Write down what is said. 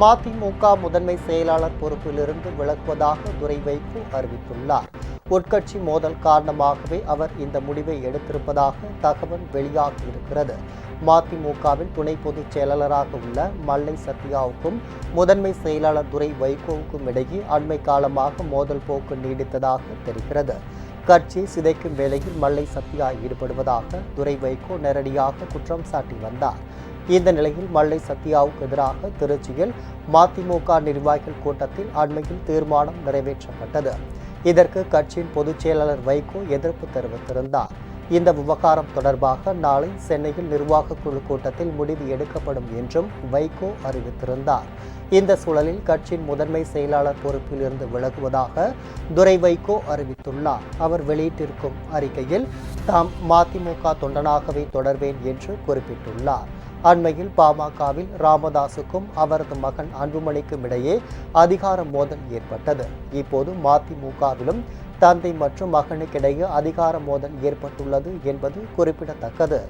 மதிமுக முதன்மை செயலாளர் பொறுப்பிலிருந்து விலக்குவதாக துரை வைகோ அறிவித்துள்ளார். உட்கட்சி மோதல் காரணமாகவே அவர் இந்த முடிவை எடுத்திருப்பதாக தகவல் வெளியாகியிருக்கிறது. மதிமுகவின் துணை பொதுச் செயலாளராக உள்ள மல்லை சத்யாவுக்கும் முதன்மை செயலாளர் துரை வைகோவுக்கும் இடையே அண்மை காலமாக மோதல் போக்கு நீடித்ததாக தெரிகிறது. கட்சி சிதைக்கும் வேளையில் மல்லை சத்யா ஈடுபடுவதாக துரை வைகோ நேரடியாக குற்றம் சாட்டி வந்தார். இந்த நிலையில் மல்லை சத்யாவுக்கு எதிராக திருச்சியில் மதிமுக நிர்வாகிகள் கூட்டத்தில் அண்மையில் தீர்மானம் நிறைவேற்றப்பட்டது. இதற்கு கட்சியின் பொதுச் செயலாளர் வைகோ எதிர்ப்பு தெரிவித்திருந்தார். இந்த விவகாரம் தொடர்பாக நாளை சென்னையில் நிர்வாக குழு கூட்டத்தில் முடிவு எடுக்கப்படும் என்றும் வைகோ அறிவித்திருந்தார். இந்த சூழலில் கட்சியின் முதன்மை செயலாளர் பொறுப்பில் இருந்து விலகுவதாக துரை வைகோ அறிவித்துள்ளார். அவர் வெளியிட்டிருக்கும் அறிக்கையில் தாம் மதிமுக தொண்டனாகவே தொடர்வேன் என்று குறிப்பிட்டுள்ளார். அண்மையில் பாமகவில் ராமதாசுக்கும் அவரது மகன் அன்புமணிக்கும் இடையே அதிகார மோதல் ஏற்பட்டது. இப்போது மதிமுகவிலும் தந்தை மற்றும் மகனுக்கிடையே அதிகார மோதல் ஏற்பட்டுள்ளது என்பது குறிப்பிடத்தக்கது.